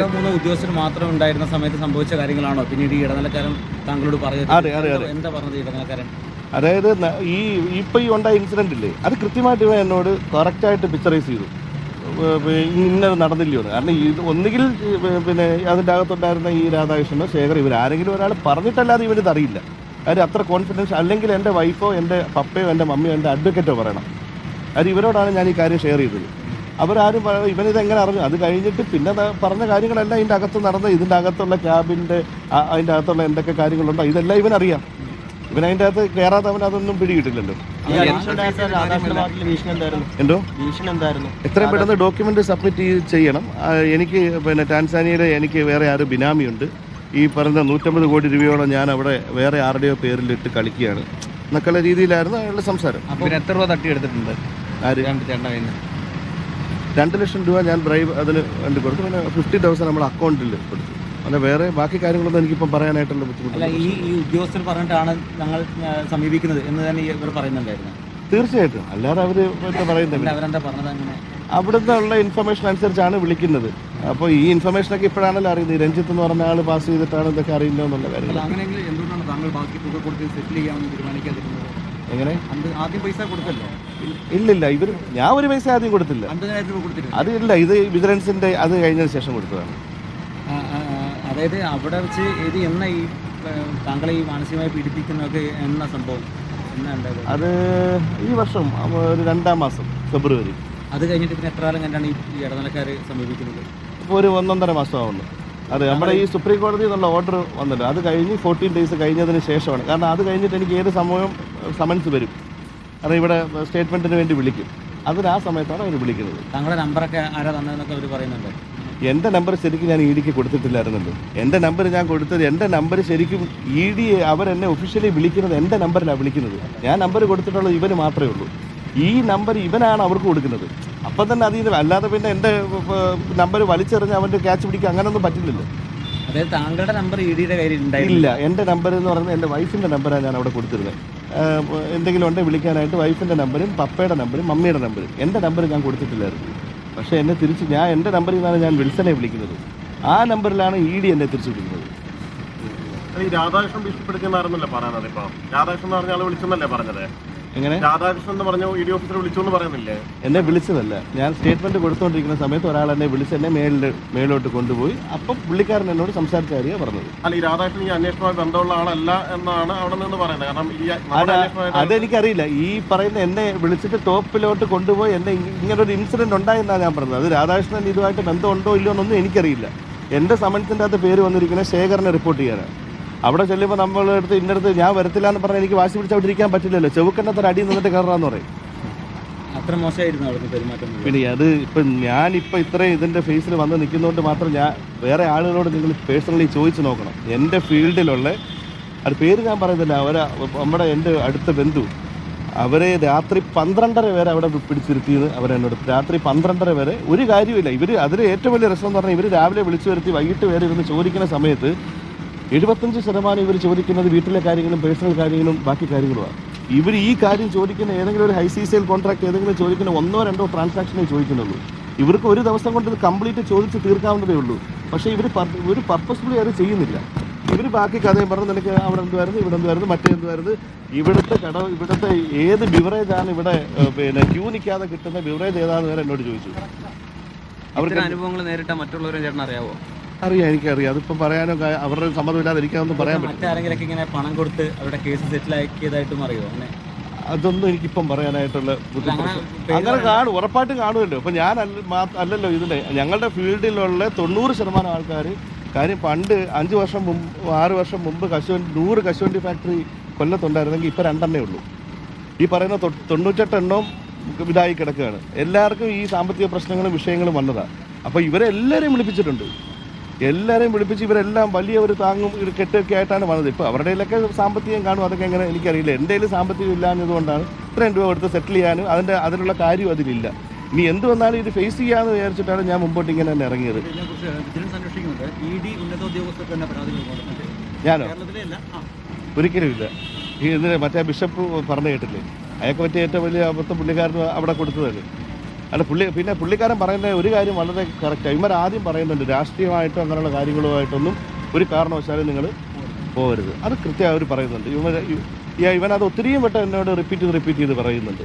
രണ്ടോ മൂന്നോ ഉദ്യോഗസ്ഥർ മാത്രം ഉണ്ടായിരുന്ന സമയത്ത് സംഭവിച്ച കാര്യങ്ങളാണോ? പിന്നീട് ഈ ഇടനിലക്കാരൻ താങ്കളോട് അതെ. എന്താ പറഞ്ഞത് ഇടനിലക്കാരൻ? അതായത് ഈ ഇപ്പൊ ഈ ഉണ്ടായ ഇൻസിഡന്റ് ഇല്ലേ? അത് കൃത്യമായിട്ട് ഇവ എന്നോട് കറക്റ്റായിട്ട് പിക്ചറൈസ് ചെയ്തു. ഇന്നത് നടന്നില്ലയോ. കാരണം ഇത് ഒന്നുകിൽ പിന്നെ അതിന്റെ അകത്തുണ്ടായിരുന്ന ഈ രാധാകൃഷ്ണനോ ശേഖർ ഇവർ ആരെങ്കിലും ഒരാൾ പറഞ്ഞിട്ടല്ലാതെ ഇവർ അറിയില്ല. കാര്യം അത്ര കോൺഫിഡൻസ് അല്ലെങ്കിൽ എന്റെ വൈഫോ എന്റെ പപ്പയോ എന്റെ മമ്മിയോ എന്റെ അഡ്വക്കേറ്റോ പറയണം. അത് ഇവരോടാണ് ഞാൻ ഈ കാര്യം ഷെയർ ചെയ്തത്. അവരാരും ഇവനിതെങ്ങനെ ഇവനിത് എങ്ങനെ അറിഞ്ഞു? അത് കഴിഞ്ഞിട്ട് പിന്നെ പറഞ്ഞ കാര്യങ്ങളെല്ലാം ഇതിന്റെ അകത്ത് നടന്ന ഇതിന്റെ അകത്തുള്ള ക്യാബിന്റെ അതിന്റെ അകത്തുള്ള എന്തൊക്കെ കാര്യങ്ങളുണ്ടോ ഇതെല്ലാം ഇവനറിയാം. ഇവൻ അതിന്റെ അകത്ത് കയറാത്തവൻ അതൊന്നും പിടികിട്ടില്ലല്ലോ. എന്തോ? എത്രയും പെട്ടെന്ന് ഡോക്യുമെന്റ് സബ്മിറ്റ് ചെയ്യണം. എനിക്ക് പിന്നെ ടാൻസാനിയയിലെ എനിക്ക് വേറെ ആരും ബിനാമിയുണ്ട്. ഈ പറഞ്ഞ നൂറ്റമ്പത് കോടി രൂപയോളം ഞാൻ അവിടെ വേറെ ആരുടെയോ പേരിലിട്ട് കളിക്കുകയാണ്. എന്നൊക്കെയുള്ള രീതിയിലായിരുന്നു അയാളുടെ സംസാരം. അപ്പോൾ എത്ര രൂപ തട്ടിയെടുത്തിട്ടുണ്ട്? ആര്? നിന്ന് രണ്ട് ലക്ഷം രൂപ ഞാൻ ബ്രൈവ് അതിന് എന്റെ കൊടുത്തു. പിന്നെ ഫിഫ്റ്റി തൗസൻഡ് നമ്മൾ അക്കൗണ്ടിൽ കൊടുത്തു. അങ്ങനെ വേറെ ബാക്കി കാര്യങ്ങളൊന്നും എനിക്കിപ്പം പറയാനായിട്ടുള്ള അല്ല ബുദ്ധിമുട്ടില്ല ഈ ഈ ഉദ്യോഗസ്ഥർ പറഞ്ഞിട്ടാണ് ഞങ്ങൾ സമീപിക്കുന്നത് എന്ന് തന്നെ ഇവർ പറയുന്നുണ്ടായിരുന്നു. തീർച്ചയായിട്ടും. അല്ലാതെ അവർ അങ്ങനെ? അവിടുന്ന് ഉള്ള ഇൻഫർമേഷൻ അനുസരിച്ചാണ് വിളിക്കുന്നത്. അപ്പോൾ ഈ ഇൻഫർമേഷനൊക്കെ ഇപ്പോഴാണല്ലോ അറിയുന്നത്. ഈ രഞ്ജിത്ത് എന്ന് പറഞ്ഞ ആൾ പാസ് ചെയ്തിട്ടാണ് ഇതൊക്കെ അറിയില്ല എന്നുള്ള കാര്യം അല്ല അങ്ങനെയെങ്കിൽ എന്തുകൊണ്ടാണ് താങ്കൾ ബാക്കി തുക കൊടുത്ത് സെറ്റിൽ ചെയ്യാമെന്ന് തീരുമാനിക്കാതിരുന്നത്? എങ്ങനെ? ആദ്യം പൈസ കൊടുത്തല്ലോ? ഇല്ലില്ല ഇവർ ഞാൻ ഒരു പൈസ ആദ്യം കൊടുത്തില്ല. അമ്പതിനായിരം രൂപ അത് ഇല്ല ഇത് വിജിലൻസിന്റെ അത് കഴിഞ്ഞതിന് ശേഷം കൊടുത്തതാണ്. അതായത് അവിടെ വെച്ച് ഇത് എന്ന ഈ താങ്കളെ ഈ മാനസികമായി പീഡിപ്പിക്കുന്നതൊക്കെ എന്ന സംഭവം? അത് ഈ വർഷം ഒരു രണ്ടാം മാസം ഫെബ്രുവരി. അത് കഴിഞ്ഞിട്ട് പിന്നെ എത്ര കാലം കണ്ടാണ് ഈ ഇടനിലക്കാർ സമീപിക്കുന്നത്? ഇപ്പോൾ ഒരു ഒന്നൊന്നര മാസമാവുന്നു. അതെ നമ്മുടെ ഈ സുപ്രീം കോടതി എന്നുള്ള ഓർഡർ വന്നല്ലോ. അത് കഴിഞ്ഞ് ഫോർട്ടീൻ ഡേയ്സ് കഴിഞ്ഞതിന് ശേഷമാണ്. കാരണം അത് കഴിഞ്ഞിട്ട് എനിക്ക് ഏത് സമയവും സമൻസ് വരും. കാരണം ഇവിടെ സ്റ്റേറ്റ്മെന്റിന് വേണ്ടി വിളിക്കും. അതിന് ആ സമയത്താണ് അവർ വിളിക്കുന്നത്. താങ്കളുടെ നമ്പറൊക്കെ ആരാ തന്നതെന്നൊക്കെ അവർ പറയുന്നുണ്ട്. എന്റെ നമ്പർ ശരിക്കും ഞാൻ ഇ ഡിക്ക് കൊടുത്തിട്ടില്ലായിരുന്നല്ലോ. എന്റെ നമ്പർ ഞാൻ കൊടുത്തത് എന്റെ നമ്പർ ശരിക്കും ഇ ഡി അവരെന്നെ ഒഫീഷ്യലി വിളിക്കുന്നത് എന്റെ നമ്പറിലാണ് വിളിക്കുന്നത്. ഞാൻ നമ്പർ കൊടുത്തിട്ടുള്ളത് ഇവന് മാത്രമേ ഉള്ളൂ. ഈ നമ്പർ ഇവനാണ് അവർക്ക് കൊടുക്കുന്നത്. അപ്പം തന്നെ അതിൽ അല്ലാതെ പിന്നെ എന്റെ നമ്പർ വലിച്ചെറിഞ്ഞ് അവന്റെ ക്യാച്ച് പിടിക്കുക അങ്ങനെയൊന്നും പറ്റില്ലല്ലോ. അതായത് താങ്കളുടെ നമ്പർ ഇ ഡിയുടെ കയ്യിൽ ഇല്ല എന്റെ നമ്പർ എന്ന് പറയുന്നത് എന്റെ വൈഫിന്റെ നമ്പറാണ് ഞാൻ അവിടെ കൊടുത്തിരുന്നത്. എന്തെങ്കിലും ഉണ്ടെങ്കിൽ വിളിക്കാനായിട്ട് വൈഫിന്റെ നമ്പരും പപ്പയുടെ നമ്പരും മമ്മിയുടെ നമ്പരും. എന്റെ നമ്പർ ഞാൻ കൊടുത്തിട്ടില്ലായിരുന്നു. പക്ഷേ എന്നെ തിരിച്ച് ഞാൻ എന്റെ നമ്പറിൽ നിന്നാണ് ഞാൻ വിൽസനെ വിളിക്കുന്നത്. ആ നമ്പറിലാണ് ഇ ഡി എന്നെ തിരിച്ചു വിളിക്കുന്നത്. രാധാകൃഷ്ണൻ ഭീഷണിപ്പെടുത്തിയെന്നായിരുന്നല്ലേ പറയുന്നത് ഇപ്പോൾ രാധാകൃഷ്ണൻ പറഞ്ഞ ആൾ വിളിച്ചെന്നല്ലേ പറഞ്ഞത്? എങ്ങനെ? രാധാകൃഷ്ണൻ എന്ന് പറഞ്ഞു ഇ ഡി ഓഫീസർ വിളിച്ചു പറയുന്നില്ലേ? എന്നെ വിളിച്ചതല്ല. ഞാൻ സ്റ്റേറ്റ്മെന്റ് കൊടുത്തുകൊണ്ടിരിക്കുന്ന സമയത്ത് ഒരാൾ എന്നെ വിളിച്ച് എന്നെ മേളിൽ മേലോട്ട് കൊണ്ടുപോയി. അപ്പം പുള്ളിക്കാരൻ എന്നോട് സംസാരിച്ച കാര്യമാണ് പറഞ്ഞത്. അല്ല ഈ രാധാകൃഷ്ണൻ ഈ അന്വേഷണവുമായി ബന്ധമുള്ള ആളല്ല എന്നാണ് അവിടെ നിന്ന് പറയുന്നത്. കാരണം ഈ നമ്മുടെ അതെനിക്കറിയില്ല. ഈ പറയുന്ന എന്നെ വിളിച്ചിട്ട് ടോപ്പിലോട്ട് കൊണ്ടുപോയി എന്നെ ഇങ്ങനെ ഒരു ഇൻസിഡന്റ് ഉണ്ടായെന്നാണ് ഞാൻ പറഞ്ഞത്. അത് രാധാകൃഷ്ണൻ ഇതുമായിട്ട് ബന്ധമുണ്ടോ ഇല്ലയോ എന്നൊന്നും എനിക്കറിയില്ല. എന്റെ സമൻസിന്റെ അകത്ത് പേര് വന്നിരിക്കുന്ന ശേഖരനെ റിപ്പോർട്ട് ചെയ്യാനാണ് അവിടെ ചെല്ലുമ്പോൾ നമ്മളെ അടുത്ത് ഇന്നടുത്ത് ഞാൻ വരത്തില്ല എന്ന് പറഞ്ഞാൽ എനിക്ക് വാശി പിടിച്ച് അവിടെ ഇരിക്കാൻ പറ്റില്ലല്ലോ. അടി നിന്നിട്ട് കയറാന്ന് പറയും. അത്ര മോശമായിരുന്നു അവിടുത്തെ പെരുമാറ്റം. പിന്നെ അത് ഇപ്പം ഞാനിപ്പോൾ ഇത്രയും ഇതിന്റെ ഫേസിൽ വന്ന് നിൽക്കുന്നതുകൊണ്ട് മാത്രം ഞാൻ വേറെ ആളുകളോട് നിങ്ങൾ പേഴ്സണലി ചോദിച്ചു നോക്കണം. എന്റെ ഫീൽഡിലുള്ള അത് പേര് ഞാൻ പറയുന്നില്ല അവരെ നമ്മുടെ എന്റെ അടുത്ത ബന്ധു അവരെ രാത്രി പന്ത്രണ്ടര വരെ അവിടെ പിടിച്ചിരുത്തിയത് അവരെന്നോട് രാത്രി പന്ത്രണ്ടര വരെ ഒരു കാര്യമില്ല ഇവർ അതിൽ ഏറ്റവും വലിയ രസം എന്ന് പറഞ്ഞാൽ ഇവർ രാവിലെ വിളിച്ചു വരുത്തി വൈകിട്ട് വരെ ഇരുന്ന് ചോദിക്കുന്ന സമയത്ത് എഴുപത്തഞ്ച് ശതമാനം ഇവർ ചോദിക്കുന്നത് വീട്ടിലെ കാര്യങ്ങളും പേഴ്സണൽ കാര്യങ്ങളും ബാക്കി കാര്യങ്ങളുമാണ്. ഇവർ ഈ കാര്യം ചോദിക്കുന്ന ഏതെങ്കിലും ഒരു ഹൈ സി സെയിൽ കോൺട്രാക്ട് ഏതെങ്കിലും ചോദിക്കുന്ന ഒന്നോ രണ്ടോ ട്രാൻസാക്ഷനെ ചോദിക്കുന്നുള്ളൂ. ഇവർക്ക് ഒരു ദിവസം കൊണ്ട് ഇത് കംപ്ലീറ്റ് ചോദിച്ച് തീർക്കാവുന്നതേ ഉള്ളൂ. പക്ഷേ ഇവർ ഒരു പർപ്പസ്ഫുള്ളി അത് ചെയ്യുന്നില്ല. ഇവർ ബാക്കി കഥയും പറഞ്ഞ് നിനക്ക് അവിടെ എന്തുവായിരുന്നു ഇവിടെ എന്തുവായിരുന്നു മറ്റേ എന്തുവായിരുന്നു ഇവിടുത്തെ കട ഇവിടുത്തെ ഏത് ബിവറേജ് ആണ് ഇവിടെ പിന്നെ ക്യൂ നിൽക്കാതെ കിട്ടുന്ന ബിവറേജ് ഏതാണെന്ന് വരെ എന്നോട് ചോദിച്ചു. അവർക്ക് അനുഭവങ്ങൾ നേരിട്ട മറ്റുള്ളവരും ചേട്ടൻ അറിയാവോ? അറിയാം എനിക്കറിയാം. അതിപ്പോൾ പറയാനോ അവരുടെ സമ്മതമില്ലാതെ ഇരിക്കാമെന്ന് പറയാൻ പറ്റും മറ്റാരെങ്കിലൊക്കെ ഇങ്ങനെ പണം കൊടുത്ത് അവരുടെ കേസ് സെറ്റിൽ ആക്കിയതായിട്ടും അറിയോ? അങ്ങനെ അതൊന്നും എനിക്കിപ്പം പറയാനായിട്ടുള്ള ബുദ്ധിമുട്ട്. അങ്ങനെ കാണും ഉറപ്പായിട്ട് കാണുമല്ലോ. ഇപ്പം ഞാൻ അല്ലല്ലോ ഇതിന്റെ. ഞങ്ങളുടെ ഫീൽഡിലുള്ള തൊണ്ണൂറ് ശതമാനം ആൾക്കാർ കാര്യം പണ്ട് അഞ്ച് വർഷം മുമ്പ് ആറ് വർഷം മുമ്പ് കശുവണ്ടി നൂറ് കശുവണ്ടി ഫാക്ടറി കൊല്ലത്തുണ്ടായിരുന്നെങ്കിൽ ഇപ്പം രണ്ടെണ്ണേ ഉള്ളൂ. ഈ പറയുന്ന തൊ- തൊണ്ണൂറ്റെട്ട് എണ്ണവും ഇതായി കിടക്കുകയാണ്. എല്ലാവർക്കും ഈ സാമ്പത്തിക പ്രശ്നങ്ങളും വിഷയങ്ങളും വന്നതാണ് അപ്പോൾ ഇവരെല്ലാവരെയും വിളിപ്പിച്ചിട്ടുണ്ട്. എല്ലാവരെയും വിളിപ്പിച്ച് ഇവരെല്ലാം വലിയ ഒരു താങ്ങും കെട്ടൊക്കെ ആയിട്ടാണ് വന്നത്. ഇപ്പോൾ അവരുടെ കയ്യിലൊക്കെ സാമ്പത്തികം കാണും അതൊക്കെ എങ്ങനെ എനിക്കറിയില്ല. എന്റെ കയ്യിൽ സാമ്പത്തികം ഇല്ലാഞ്ഞതുകൊണ്ടാണ് ഇത്രയും രൂപ കൊടുത്ത് സെറ്റിൽ ചെയ്യാനും അതിന്റെ അതിനുള്ള കാര്യവും അതിലില്ല. ഇനി എന്ത് വന്നാലും ഇത് ഫേസ് ചെയ്യാമെന്ന് വിചാരിച്ചിട്ടാണ് ഞാൻ മുമ്പോട്ട് ഇങ്ങനെ തന്നെ ഇറങ്ങിയത്. കൊടുക്കുന്നുണ്ട് ഞാനോ? ഒരിക്കലും ഇല്ല. ഈ ഇതിന് മറ്റേ ബിഷപ്പ് പറഞ്ഞു കേട്ടില്ലേ? അയാൾക്ക് പറ്റിയ ഏറ്റവും വലിയ അബദ്ധം പുള്ളിക്കാരന് അവിടെ കൊടുത്തതല്ലേ? അല്ല പുള്ളി പിന്നെ പുള്ളിക്കാരൻ പറയുന്ന ഒരു കാര്യം വളരെ കറക്റ്റാണ് ഇവർ ആദ്യം പറയുന്നുണ്ട് രാഷ്ട്രീയമായിട്ടോ അങ്ങനെയുള്ള കാര്യങ്ങളുമായിട്ടൊന്നും ഒരു കാരണവശാലും നിങ്ങൾ പോകരുത്. അത് കൃത്യമായി അവർ പറയുന്നുണ്ട്. ഇവൻ അത് ഒത്തിരിയും വട്ടം എന്നോട് റിപ്പീറ്റ് റിപ്പീറ്റ് ചെയ്ത് പറയുന്നുണ്ട്.